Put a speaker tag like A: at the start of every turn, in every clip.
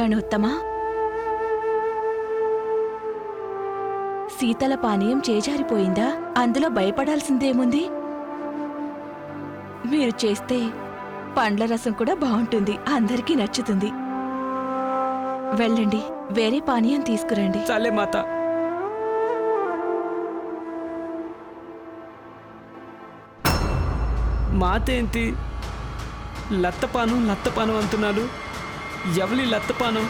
A: గణోత్తమా? శీతల పానీయం చేజారిపోయిందా? అందులో భయపడాల్సిందేముంది? మీరు చేస్తే పండ్ల రసం కూడా బాగుంటుంది. అందరికీ నచ్చుతుంది. వెళ్ళండి వేరే పానీయం తీసుకురండి.
B: చాలే మాత. మాత ఏంటి లత్తపానం లత్తపానం అంటున్నాడు. ఎవలి లత్తపానం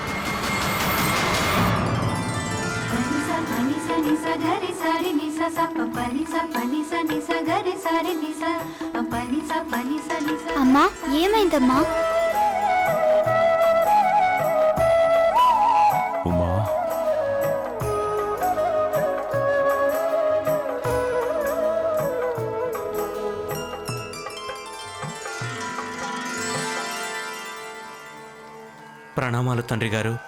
C: Panisa, panisa,
D: ప్రణామాలు తండ్రి గారు.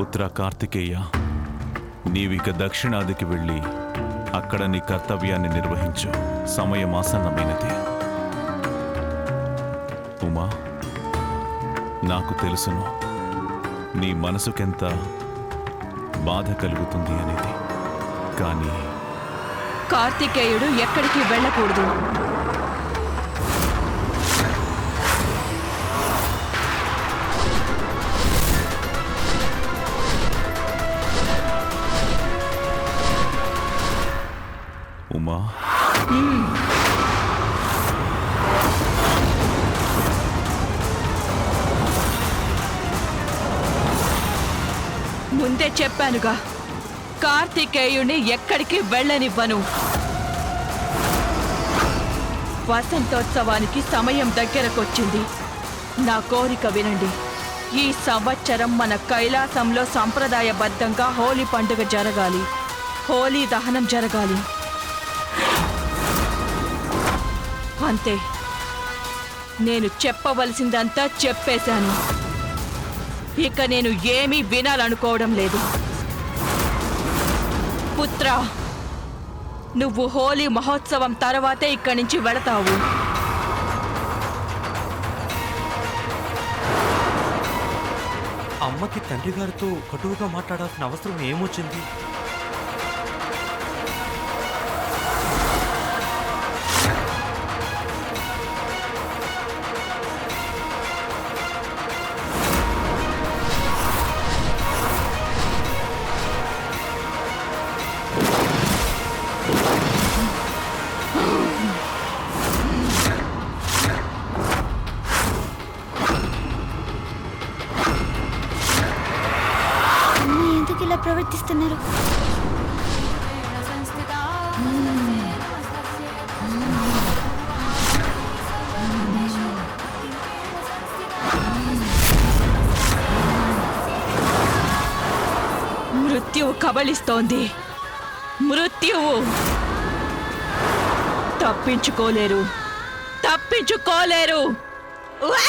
E: పుత్ర కార్తికేయ నీవిక దక్షిణాదికి వెళ్ళి అక్కడ నీ కర్తవ్యాన్ని నిర్వహించు. సమయం ఆసన్నమైనది. ఉమా నాకు తెలుసును నీ మనసుకెంత బాధ కలుగుతుంది అనేది. కానీ
A: కార్తికేయుడు ఎక్కడికి వెళ్ళకూడదు.
E: ఉమా?
A: ముందే చెప్పానుగా. కార్తికేయుని ఎక్కడికి వెళ్ళనివ్వను. వసంతోత్సవానికి సమయం దగ్గరకొచ్చింది. నా కోరిక వినండి. ఈ సంవత్సరం మన కైలాసంలో సంప్రదాయబద్ధంగా హోలీ పండుగ జరగాలి. హోలీ దహనం జరగాలి. అంతే. నేను చెప్పవలసిందంతా చెప్పేశాను. ఇక నేను ఏమీ వినాలనుకోవడం లేదు. పుత్ర. నువ్వు హోలీ మహోత్సవం తర్వాతే ఇక్కడి నుంచి వెళతావు.
D: అమ్మకి తండ్రి గారితో కటువుగా మాట్లాడాల్సిన అవసరం ఏమొచ్చింది?
F: ఇలా ప్రవర్తిస్తున్నారు?
A: మృత్యువు కబళిస్తోంది. మృత్యువు! తప్పించుకోలేరు. తప్పించుకోలేరు. ఉవ్వా!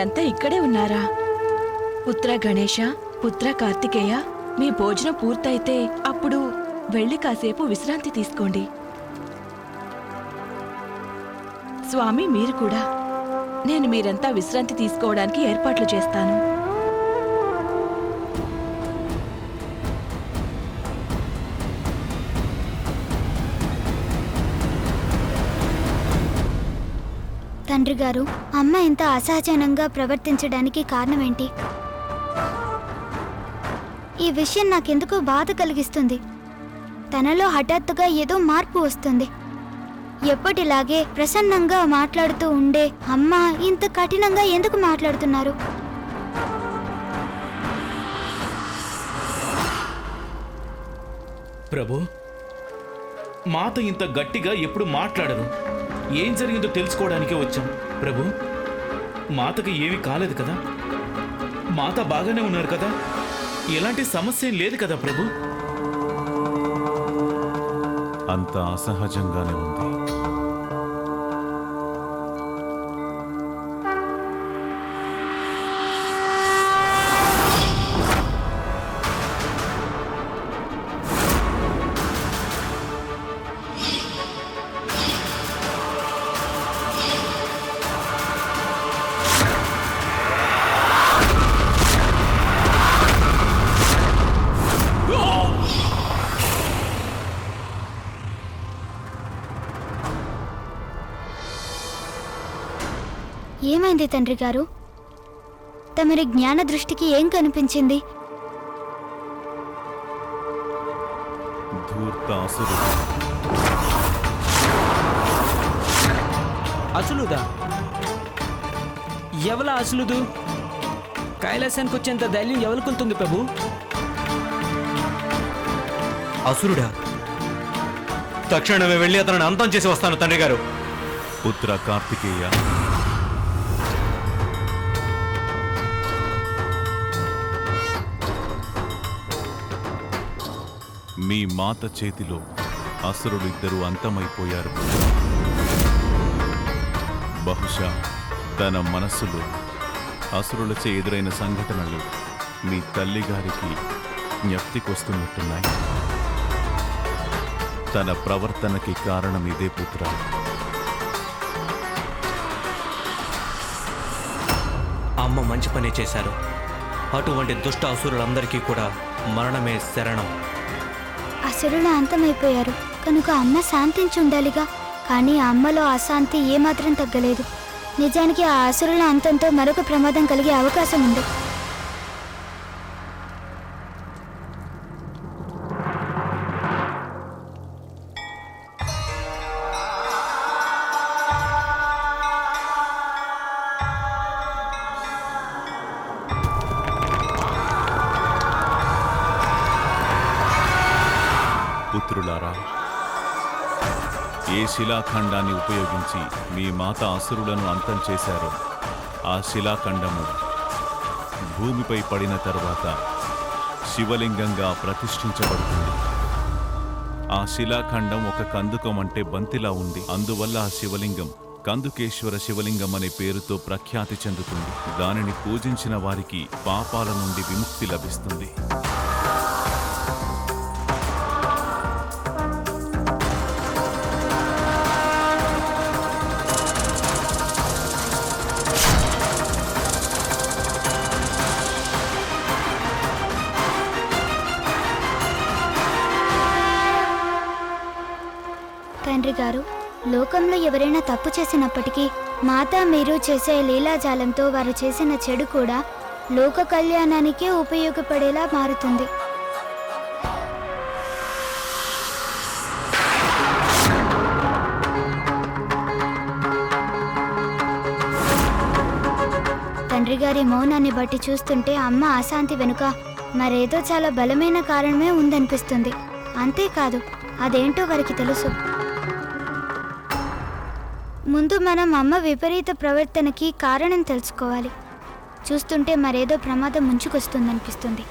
A: మీరంతా ఇక్కడే ఉన్నారా? పుత్ర గణేష పుత్ర కార్తికేయ మీ భోజనం పూర్తయితే అప్పుడు వెళ్ళి కాసేపు విశ్రాంతి తీసుకోండి. స్వామి మీరు కూడా నేను మీరంతా విశ్రాంతి తీసుకోవడానికి ఏర్పాట్లు చేస్తాను.
F: తండ్రి గారు అమ్మ ఇంత అసహజనంగా ప్రవర్తించడానికి కారణం ఏంటి ఈ విషయం నాకెందుకో బాధ కలిగిస్తుంది. తనలో హఠాత్తుగా ఏదో మార్పు వస్తుంది. ఎప్పటిలాగే ప్రసన్నంగా మాట్లాడుతూ ఉండే అమ్మ ఇంత కఠినంగా ఎందుకు మాట్లాడుతున్నారు?
G: ప్రభు మాత ఇంత గట్టిగా ఎప్పుడు మాట్లాడరు. ఏం జరిగిందో తెలుసుకోవడానికే వచ్చాం. ప్రభు మాతకి ఏమీ కాలేదు కదా? మాత బాగానే ఉన్నారు కదా? ఎలాంటి సమస్య లేదు కదా ప్రభు?
E: అంత అసహజంగానే ఉంది.
F: ఏమైంది తండ్రి గారు? తమరి జ్ఞాన దృష్టికి ఏం కనిపించింది?
B: అసులుదా ఎవల అసులుదు కైలాసానికి వచ్చేంత ధైర్యం ఎవరికుంటుంది ప్రభు?
D: అసురుడా తక్షణమే వెళ్ళి అతను అంతం చేసి వస్తాను తండ్రి గారు.
E: పుత్ర కార్తికేయ. మీ మాత చేతిలో అసురుడిద్దరు అంతమైపోయారు. బహుశా తన మనస్సులో అసురులచే ఎదురైన సంఘటనలు మీ తల్లిగారికి జ్ఞప్తికొస్తున్నట్టున్నాయి. తన ప్రవర్తనకి కారణం ఇదే పుత్ర.
D: అమ్మ మంచి పని చేశారు. అటువంటి దుష్ట అసురులందరికీ కూడా మరణమే శరణం.
F: అసురులు అంతమైపోయారు. కనుక అమ్మ శాంతించి ఉండాలిగా కానీ ఆ అమ్మలో అశాంతి ఏమాత్రం తగ్గలేదు. నిజానికి ఆ అసురుల అంతంతో మరొక ప్రమాదం కలిగే అవకాశం ఉంది
E: ఏ శిలాఖండాన్ని ఉపయోగించి మీ మాత అసురులను అంతం చేశారో ఆ శిలాఖండము భూమిపై పడిన తర్వాత శివలింగంగా ప్రతిష్ఠించబడుతుంది. ఆ శిలాఖండం ఒక కందుకం అంటే బంతిలా ఉంది. అందువల్ల ఆ శివలింగం కందుకేశ్వర శివలింగం అనే పేరుతో ప్రఖ్యాతి చెందుతుంది. దానిని పూజించిన వారికి పాపాల నుండి విముక్తి లభిస్తుంది.
F: తండ్రి గారు లోకంలో ఎవరైనా తప్పు చేసినప్పటికీ మాత మీరు చేసే లీలాజాలంతో వారు చేసిన చెడు కూడా లోక కళ్యాణానికే ఉపయోగపడేలా మారుతుంది. తండ్రి గారి మౌనాన్ని బట్టి చూస్తుంటే అమ్మ అశాంతి వెనుక మరేదో చాలా బలమైన కారణమే ఉందనిపిస్తుంది. అంతేకాదు అదేంటో వారికి తెలుసు. ముందు మనం అమ్మ విపరీత ప్రవర్తనకి కారణం తెలుసుకోవాలి. చూస్తుంటే మరేదో ప్రమాదం ముంచుకొస్తుందనిపిస్తుంది.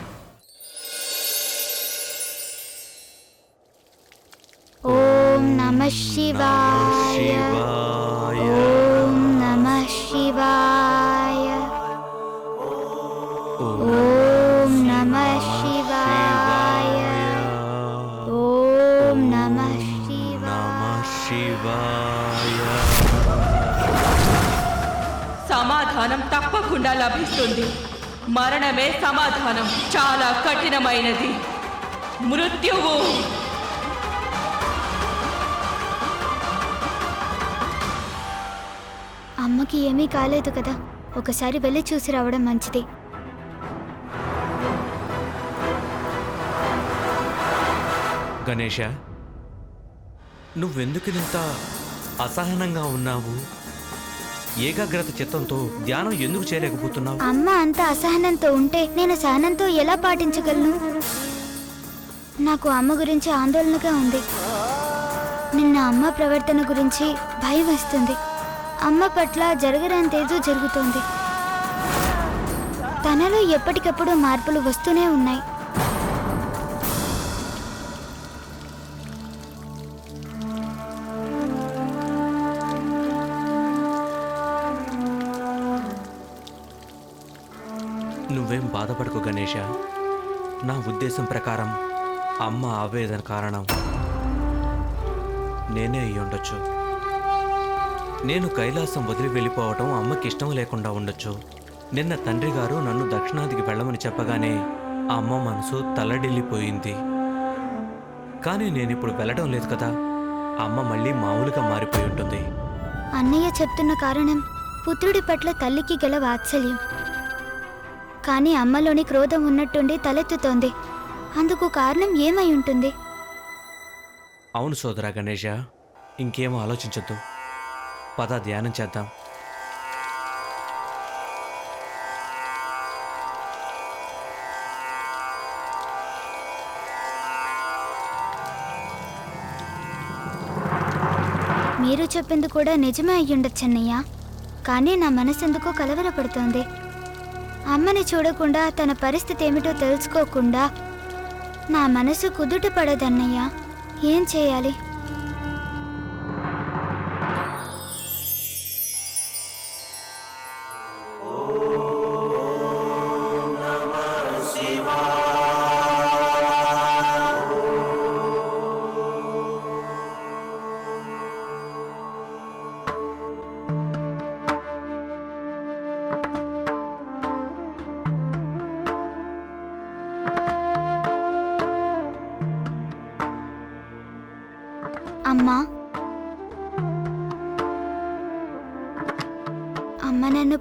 F: ఓం నమ శివాయ.
A: తప్పకుండా లభిస్తుంది. మరణమే సమాధానం. చాలా కఠినమైనది. మృత్యువు.
F: అమ్మకి ఏమీ కాలేదు కదా. ఒకసారి వెళ్ళి చూసి రావడం మంచిది.
D: గణేష నువ్వెందుకు ఇంత అసహనంగా ఉన్నావు? ఏకాగ్రత చిత్తంతో ధ్యానం ఎందుకు చేయలేకపోతున్నావు?
F: అమ్మ అంత అసహనంతో ఉంటే నేను సహనంతో ఎలా పాటించగలను? నాకు అమ్మ గురించి ఆందోళనగా ఉంది. నిన్న అమ్మ ప్రవర్తన గురించి భయం వేస్తుంది. అమ్మ పట్ల జరగరాంతేదో జరుగుతోంది. తనలో ఎప్పటికప్పుడు మార్పులు వస్తూనే ఉన్నాయి.
D: నువ్వేం బాధపడకు గణేష నా ఉద్దేశం ప్రకారం అమ్మ ఆవేదన కారణం నేనే అయి ఉండొచ్చు. నేను కైలాసం వదిలి వెళ్ళిపోవటం అమ్మకి ఇష్టం లేకుండా ఉండొచ్చు. నిన్న తండ్రి గారు నన్ను దక్షిణాదికి వెళ్ళమని చెప్పగానే ఆ అమ్మ మనసు తల్లడిల్లిపోయింది. కానీ నేను ఇప్పుడు వెళ్ళడం లేదు కదా. అమ్మ మళ్ళీ మామూలుగా మారిపోయి ఉంటుంది.
F: అన్నయ్య చెప్తున్న కారణం పుత్రుడి పట్ల తల్లికి గల వాత్సల్యం. కానీ అమ్మలోని క్రోధం ఉన్నట్టుండి తలెత్తుతోంది. అందుకు కారణం ఏమై ఉంటుంది?
D: అవును సోదరా గణేష ఇంకేం ఆలోచించొద్దు. పద ధ్యానం చేద్దాం.
F: మీరు చెప్పింది కూడా నిజమే అయ్యుండొచ్చన్నయ్య కానీ నా మనసెందుకో కలవరపడుతోంది. అమ్మని చూడకుండా తన పరిస్థితి ఏమిటో తెలుసుకోకుండా నా మనసు కుదుట పడదన్నయ్య. ఏం చేయాలి?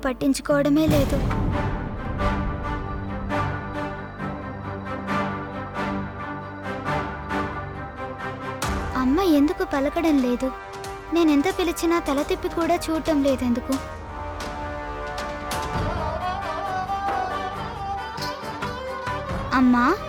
F: పట్టించుకోవడమే లేదు. అమ్మ ఎందుకు పలకడం లేదు? నేనెంత పిలిచినా తల తిప్పి కూడా చూడటం లేదెందుకు? అమ్మా? అమ్మా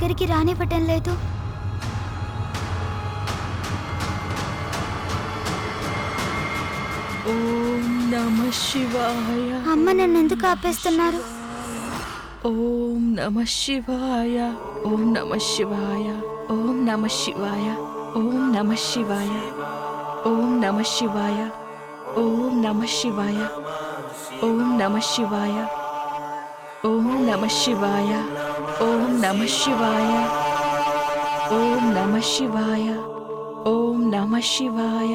F: దగ్గరికి రానివ్వటం లేదు. అమ్మ నన్ను ఎందుకు ఆపేస్తున్నారు?
A: ఓం నమ శివాయ. ఓం నమ శివాయ. ఓం నమ శివాయ. ఓం నమ శివాయ. ఓం నమ శివాయ. ఓం నమ శివాయ. ఓం నమ శివాయ. ఓం నమ శివాయ. ఓం నమ శివాయ. ఓం నమ శివాయ. ఓం నమ శివాయ.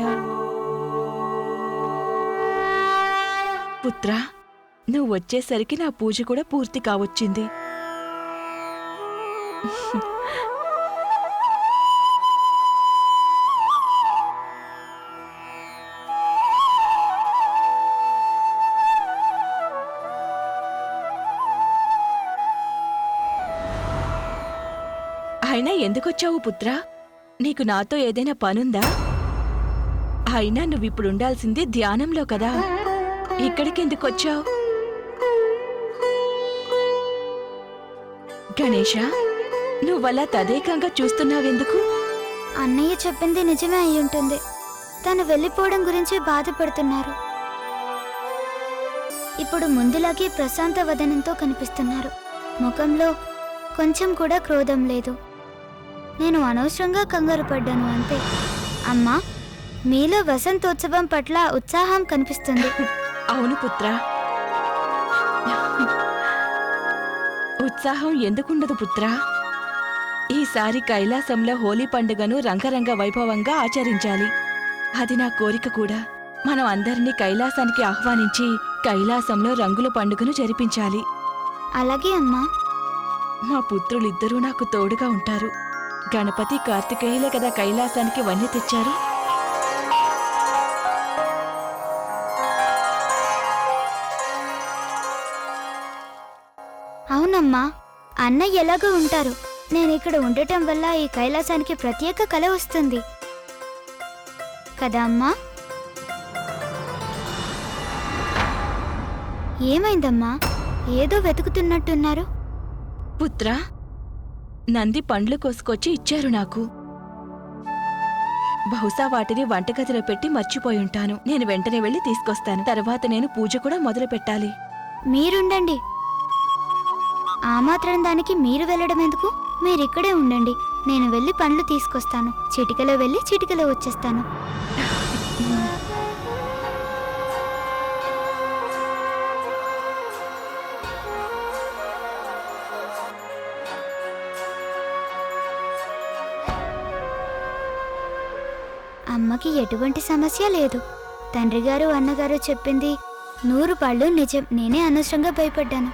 A: పుత్ర నువ్వు వచ్చేసరికి నా పూజ కూడా పూర్తి కావచ్చింది. ఎందుకొచ్చావు పుత్రా? నీకు నాతో ఏదైనా పనుందా? అయినా నువ్విప్పుడు ఉండాల్సింది ధ్యానంలో కదా. ఇక్కడికెందుకొచ్చావు? గణేష నువ్వలా తదేకంగా చూస్తున్నావెందుకు?
F: అన్నయ్య చెప్పింది నిజమే అయి ఉంటుంది తను వెళ్ళిపోవడం గురించి బాధపడుతున్నారు. ఇప్పుడు ముందులాగే ప్రశాంత వదనంతో కనిపిస్తున్నారు. ముఖంలో కొంచెం కూడా క్రోధం లేదు. నేను అనవసరంగా కంగారు పడ్డాను అంతే. అమ్మా మీలో వసంతోత్సవం పట్ల ఉత్సాహం కనిపిస్తుంది.
A: అవును పుత్రా. ఉత్సాహం ఎందుకుండదు పుత్రా? ఈసారి కైలాసంలో హోలీ పండుగను రంగరంగ వైభవంగా ఆచరించాలి. అది నా కోరిక కూడా. మనం అందరినీ కైలాసానికి ఆహ్వానించి కైలాసంలో రంగుల పండుగను జరిపించాలి.
F: అలాగే అమ్మా.
A: మా పుత్రులిద్దరూ నాకు తోడుగా ఉంటారు. గణపతి కార్తికేయులే కదా కైలాసానికి వన్నె తెచ్చారు.
F: అవునమ్మా అన్న ఎలాగో ఉంటారు. నేను ఇక్కడ ఉండటం వల్ల ఈ కైలాసానికి ప్రత్యేక కళ వస్తుంది. కదా అమ్మా? ఏమైందమ్మా? ఏదో వెతుకుతున్నట్టున్నారు.
A: పుత్రా నంది పండ్లు కోసుకొచ్చి ఇచ్చారు నాకు. బహుశా వాటిని వంటగదిలో పెట్టి మర్చిపోయి ఉంటాను. నేను వెంటనే వెళ్ళి తీసుకొస్తాను. తర్వాత నేను పూజ కూడా మొదలు పెట్టాలి.
F: మీరుండండి. ఆ మాత్రం దానికి మీరు వెళ్ళడం ఎందుకు? మీరిక్కడే ఉండండి. నేను వెళ్ళి పండ్లు తీసుకొస్తాను. చిటికలో వెళ్ళి చిటికలో వచ్చేస్తాను. అమ్మకి ఎటువంటి సమస్య లేదు. తండ్రి గారు అన్నగారు చెప్పింది నూరు పళ్ళు నిజం. నేనే అనవసరంగా భయపడ్డాను.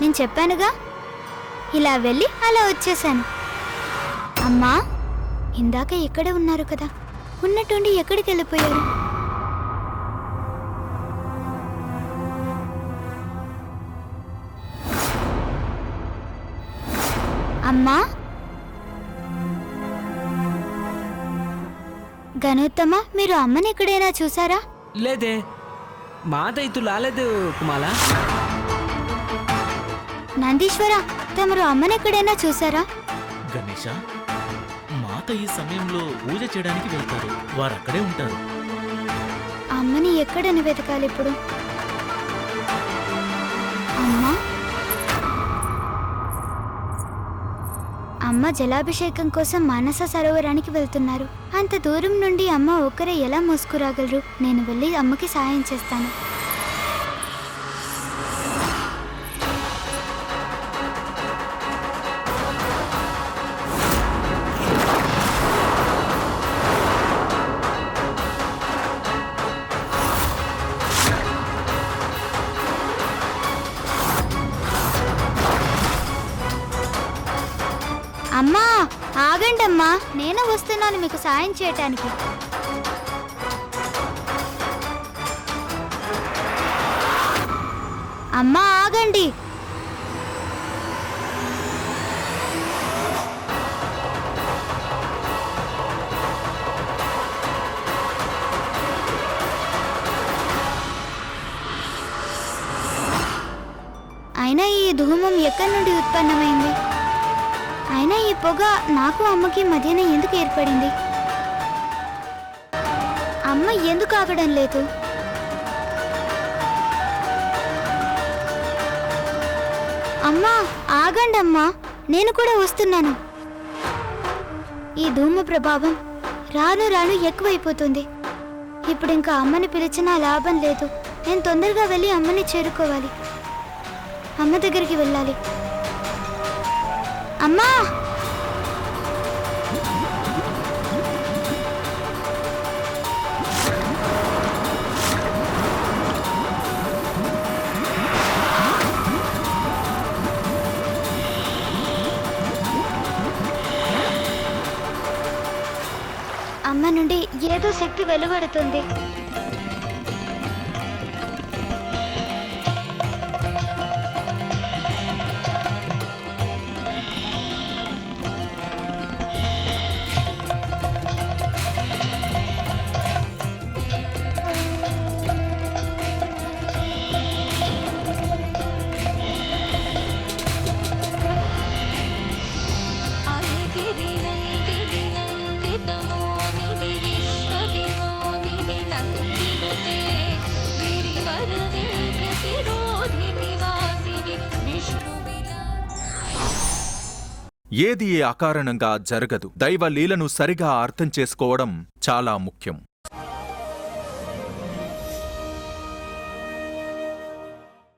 F: నేను చెప్పానుగా? ఇలా వెళ్ళి అలా వచ్చేసాను. అమ్మా ఇందాక ఇక్కడే ఉన్నారు కదా. ఉన్నట్టుండి ఎక్కడికి వెళ్ళిపోయారు? అమ్మా గణోత్తమ మీరు అమ్మని ఎక్కడైనా చూసారా?
B: లేదే. మాత ఇతు లాలేదు కుమాల.
F: నందీశ్వర తమరు అమ్మని ఎక్కడైనా చూసారా?
G: గణేష మాత ఈ సమయంలో పూజ చేయడానికి వెళ్తారు. వారు అక్కడే ఉంటారు.
F: అమ్మని ఎక్కడని వెతకాలి ఇప్పుడు అమ్మా అమ్మ జలాభిషేకం కోసం మానస సరోవరానికి వెళ్తున్నారు. అంత దూరం నుండి అమ్మ ఒక్కరే ఎలా మోసుకురాగలరు? నేను వెళ్ళి అమ్మకి సాయం చేస్తాను. వస్తున్నాను మీకు సాయం చేయటానికి. అమ్మా ఆగండి. అయినా ఈ ధూమం ఎక్కడి నుండి ఉత్పన్నమైంది? అయినా ఈ పొగ నాకు అమ్మకి మధ్యన ఎందుకు ఏర్పడింది? అమ్మ ఎందుకు ఆగడం లేదు? అమ్మా ఆగండి అమ్మా. నేను కూడా వస్తున్నాను. ఈ ధూమ ప్రభావం రాను రాను ఎక్కువైపోతుంది. ఇప్పుడు ఇంకా అమ్మని పిలిచినా లాభం లేదు. నేను తొందరగా వెళ్ళి అమ్మని చేరుకోవాలి. అమ్మ దగ్గరికి వెళ్ళాలి. అమ్మా! అమ్మ నుండి ఏదో శక్తి వెలువడుతుంది.
H: ఏది అకారణంగా జరగదు. దైవ లీలను సరిగా అర్థం చేసుకోవడం చాలా ముఖ్యం.